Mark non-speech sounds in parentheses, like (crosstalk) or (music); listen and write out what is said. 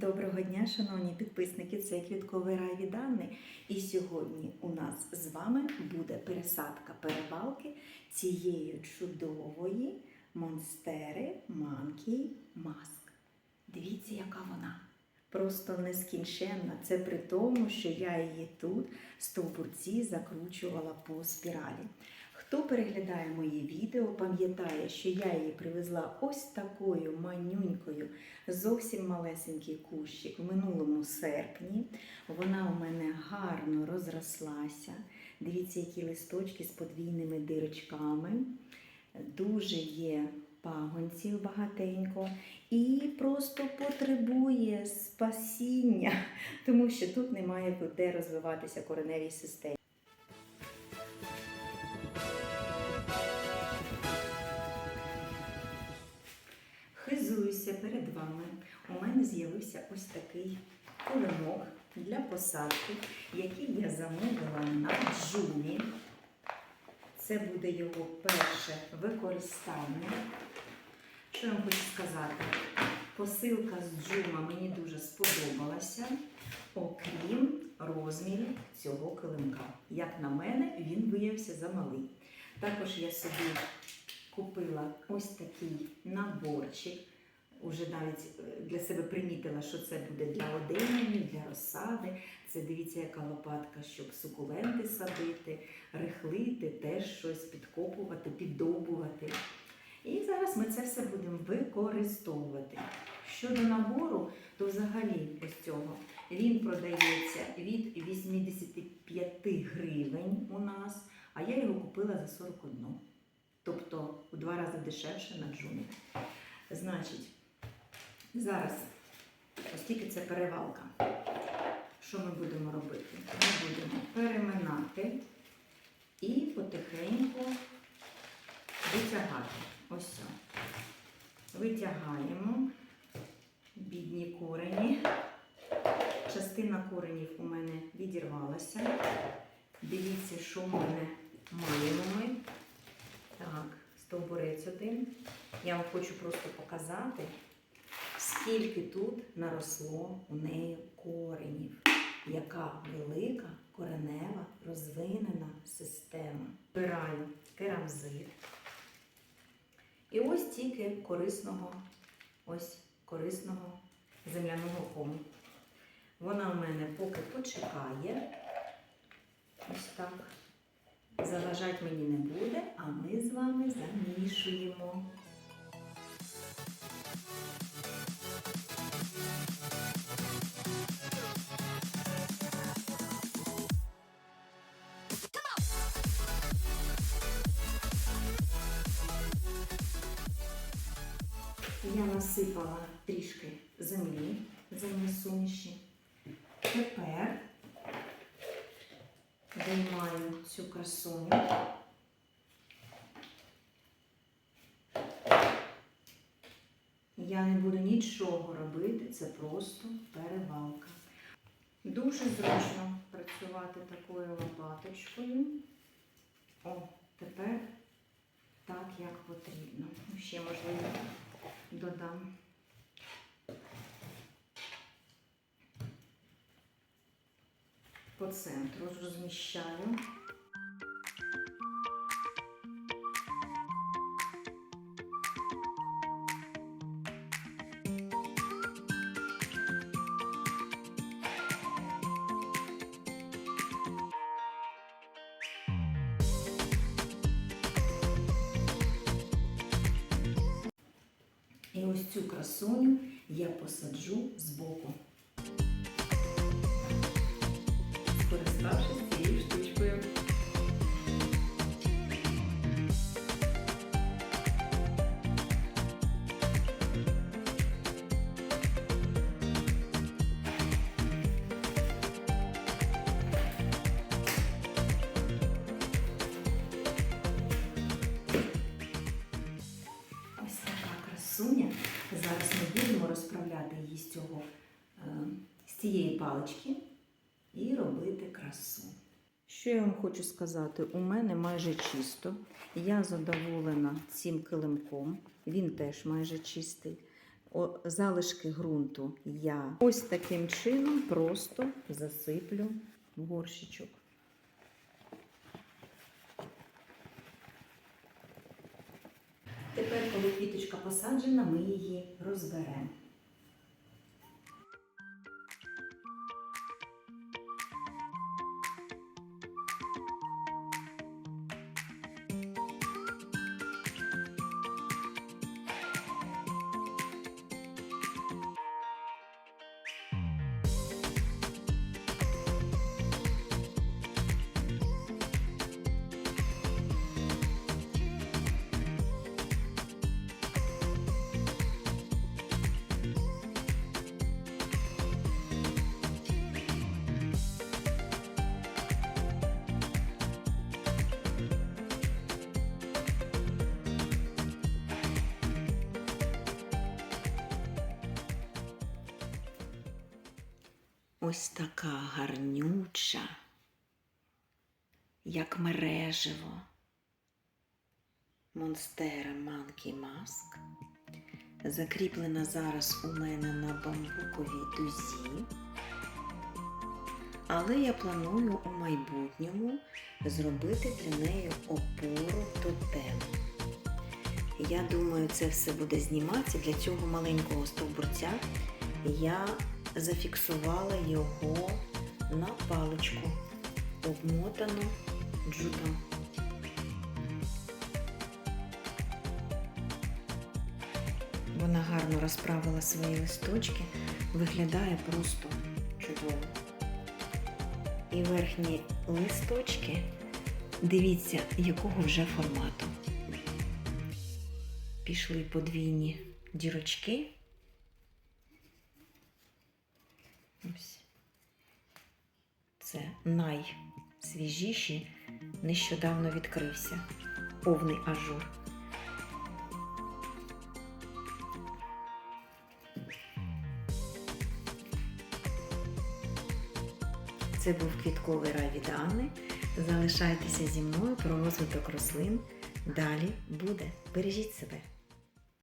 Доброго дня, шановні підписники, це Квітковий рай від Анни. І сьогодні у нас з вами буде пересадка перевалки цієї чудової монстери Monkey Mask. Дивіться, яка вона. Просто нескінченна. Це при тому, що я її тут стовбурці закручувала по спіралі. Хто переглядає мої відео, пам'ятає, що я її привезла ось такою манюнькою, зовсім малесенький кущик в минулому серпні. Вона у мене гарно розрослася. Дивіться, які листочки з подвійними дирочками. Дуже є пагонців багатенько і просто потребує спасіння, (laughs) тому що тут немає де розвиватися кореневій системі. Хизуюся перед вами. У мене з'явився ось такий килимок для посадки, який я замовила на джумі. Це буде його перше використання. Що я вам хочу сказати? Посилка з джума мені дуже сподобалася, окрім розмірів цього килимка. Як на мене, він виявився замалий. Також я собі купила ось такий наборчик. Уже навіть е, для себе примітила, що це буде для одені, для розсади. Це дивіться, яка лопатка, щоб сукуленти садити, рихлити, теж щось підкопувати, піддобувати. І зараз ми це все будемо використовувати. Щодо набору, то взагалі ось цього він продається від 85 гривень у нас, а я його купила за 41. Тобто у два рази дешевше на джумі. Значить, зараз, оскільки це перевалка, що ми будемо робити? Ми будемо переминати і потихеньку витягати. Ось. все. Витягаємо бідні корені. Частина коренів у мене відірвалася. Дивіться, що в мене маємо ми. Так, стовбурець один. Я вам хочу просто показати, скільки тут наросло у неї коренів. Яка велика коренева розвинена система. Вбираю керамзит. І ось тільки корисного, ось корисного земляного кому. Вона в мене поки почекає. Ось так. Заважати мені не буде, а ми з вами замішуємо. Я насипала трішки землі, землі суміші. Тепер виймаю цю красуню. Я не буду нічого робити, це просто перевалка. Дуже зручно працювати такою лопаточкою. О, тепер так, як потрібно. Ще, можливо, додам. По центру розміщаю. Ось цю красуню я посаджу збоку. Скориставшись цією штучкою. Ось. Зараз ми будемо розправляти її з цього, е, з цієї палички і робити красу. Що я вам хочу сказати? У мене майже чисто. Я задоволена цим килимком. Він теж майже чистий. о- залишки ґрунту я ось таким чином просто засиплю в горщичок. Тепер, коли квіточка посаджена, ми її розберемо. Ось така гарнюча, як мереживо. Монстера Monkey Mask. Закріплена зараз у мене на бамбуковій дузі. Але я планую у майбутньому зробити для неї опору тотем. Я думаю, це все буде зніматися. Для цього маленького стовбурця я зафіксувала його на паличку, обмотану джутом. Вона гарно розправила свої листочки, виглядає просто чудово. І верхні листочки, дивіться, якого вже формату. Пішли подвійні дірочки. Ось. Це найсвіжіший, нещодавно відкрився повний ажур. Це був квітковий рай. Залишайтеся зі мною про розвиток рослин. Далі буде. Бережіть себе.